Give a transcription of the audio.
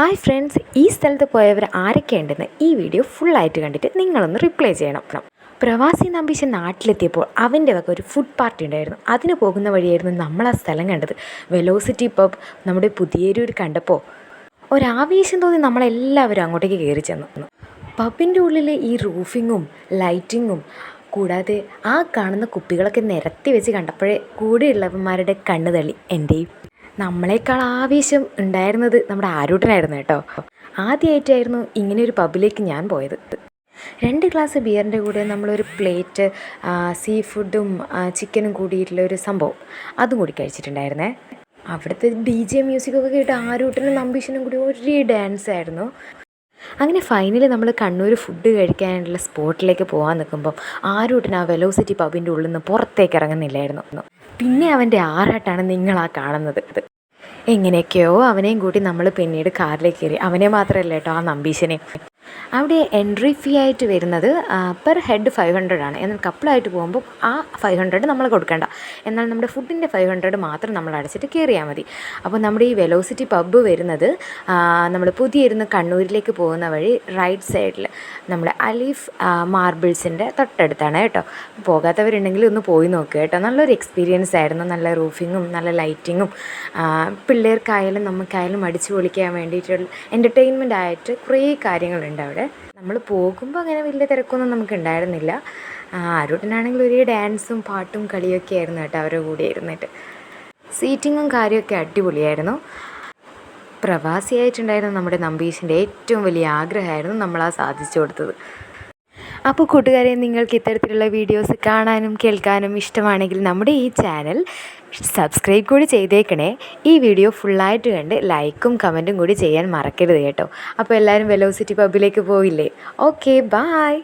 Hi friends ഈ സ്ഥലത്ത് പോയവർ ആരൊക്കെയുണ്ടെന്ന് ഈ വീഡിയോ ഫുള്ളായിട്ട് കണ്ടിട്ട് നിങ്ങളൊന്ന് റിപ്ലൈ ചെയ്യണം. പ്രവാസി നമ്പീശൻ നാട്ടിലെത്തിയപ്പോൾ അവന്റെ വക ഒരു ഫുഡ് പാർട്ടി ഉണ്ടായിരുന്നു. അതിന് പോകുന്ന വഴിയായിരുന്നു നമ്മൾ ആ സ്ഥലം കണ്ടത്. വെലോസിറ്റി പബ് നമ്മുടെ പുതിയൊരു കണ്ടപ്പോൾ ഒരാവേശം തോന്നി നമ്മളെല്ലാവരും അങ്ങോട്ടേക്ക് കയറി ചെന്നു. പബിന്റെ ഉള്ളിലെ ഈ റൂഫിങ്ങും ലൈറ്റിങ്ങും കൂടാതെ ആ കാണുന്ന കുപ്പികളൊക്കെ നിരത്തി വെച്ച് കണ്ടപ്പോഴേ കൂടെയുള്ളവന്മാരുടെ കണ്ണ് തള്ളി. എന്റെയും നമ്മളെക്കാൾ ആവേശം ഉണ്ടായിരുന്നത് നമ്മുടെ ആരൂട്ടനായിരുന്നു കേട്ടോ. ആദ്യമായിട്ടായിരുന്നു ഇങ്ങനെ ഒരു പബ്ബിലേക്ക് ഞാൻ പോയത്. രണ്ട് ഗ്ലാസ് ബിയറിന്റെ കൂടെ നമ്മളൊരു പ്ലേറ്റ് സീ ഫുഡും ചിക്കനും കൂടിയിട്ടുള്ള ഒരു സംഭവം അതും കൂടി കഴിച്ചിട്ടുണ്ടായിരുന്നേ. അവിടുത്തെ ഡി ജെ മ്യൂസിക്കൊക്കെ കേട്ട് ആരൂട്ടനും നമ്പീഷനും കൂടി ഒരേ ഡാൻസ് ആയിരുന്നു. അങ്ങനെ ഫൈനലി നമ്മൾ കണ്ണൂർ ഫുഡ് കഴിക്കാനുള്ള സ്പോട്ടിലേക്ക് പോകാൻ നിൽക്കുമ്പോൾ ആരൂട്ടൻ ആ വെലോസിറ്റി പബിന്റെ ഉള്ളിൽ നിന്ന് പുറത്തേക്ക് ഇറങ്ങുന്നില്ലായിരുന്നു. പിന്നെ അവന്റെ ആറാട്ടാണ് നിങ്ങളാ കാണുന്നത് എങ്ങനെയൊക്കെയോ അവനെയും കൂട്ടി നമ്മൾ പിന്നീട് കാറിലേക്ക് കയറി. അവനെ മാത്രമല്ല കേട്ടോ ആ നമ്പീശനെ അവിടെ എൻട്രി ഫീ ആയിട്ട് വരുന്നത് പെർ ഹെഡ് ഫൈവ് ഹൺഡ്രഡ് ആണ്. എന്നാൽ കപ്പിളായിട്ട് പോകുമ്പോൾ ആ ഫൈവ് ഹൺഡ്രഡ് നമ്മൾ കൊടുക്കേണ്ട. എന്നാൽ നമ്മുടെ ഫുഡിന്റെ ഫൈവ് ഹൺഡ്രഡ് മാത്രം നമ്മൾ അടച്ചിട്ട് കയറിയാൽ മതി. അപ്പോൾ നമ്മുടെ ഈ വെലോസിറ്റി പബ്ബ് വരുന്നത് നമ്മൾ പുതിയിരുന്ന് കണ്ണൂരിലേക്ക് പോകുന്ന വഴി റൈറ്റ് സൈഡിൽ നമ്മുടെ അലീഫ് മാർബിൾസിന്റെ തൊട്ടടുത്താണ് കേട്ടോ. പോകാത്തവരുണ്ടെങ്കിൽ ഒന്ന് പോയി നോക്കുക കേട്ടോ. നല്ലൊരു എക്സ്പീരിയൻസ് ആയിരുന്നു. നല്ല റൂഫിങ്ങും നല്ല ലൈറ്റിങ്ങും പിള്ളേർക്കായാലും നമുക്കായാലും അടിച്ചു പൊളിക്കാൻ വേണ്ടിയിട്ടുള്ള എന്റർടൈൻമെന്റ് ആയിട്ട് കുറേ കാര്യങ്ങളുണ്ട്. അവിടെ. നമ്മൾ പോകുമ്പോൾ അങ്ങനെ വലിയ തിരക്കൊന്നും നമുക്ക് ഉണ്ടായിരുന്നില്ല. ആരോട്ടിനാണെങ്കിൽ ഒരു ഡാൻസും പാട്ടും കളിയൊക്കെ ആയിരുന്നു കേട്ടോ അവരുടെ കൂടെ ഇരുന്നിട്ട്. സീറ്റിങ്ങും കാര്യമൊക്കെ അടിപൊളിയായിരുന്നു. പ്രവാസിയായിട്ടുണ്ടായിരുന്ന നമ്മുടെ നമ്പീശിന്റെ ഏറ്റവും വലിയ ആഗ്രഹമായിരുന്നു നമ്മൾ ആ സാധിച്ചു കൊടുത്തത്. അപ്പോൾ കൂട്ടുകാരെ നിങ്ങൾക്ക് ഇത്തരത്തിലുള്ള വീഡിയോസ് കാണാനും കേൾക്കാനും ഇഷ്ടമാണെങ്കിൽ നമ്മുടെ ഈ ചാനൽ സബ്സ്ക്രൈബ് കൂടി ചെയ്തേക്കണേ. ഈ വീഡിയോ ഫുള്ളായിട്ട് കണ്ട് ലൈക്കും കമന്റും കൂടി ചെയ്യാൻ മറക്കരുത് കേട്ടോ. അപ്പോൾ എല്ലാവരും വെലോസിറ്റി പബ്ബിലേക്ക് പോയില്ലേ? Okay bye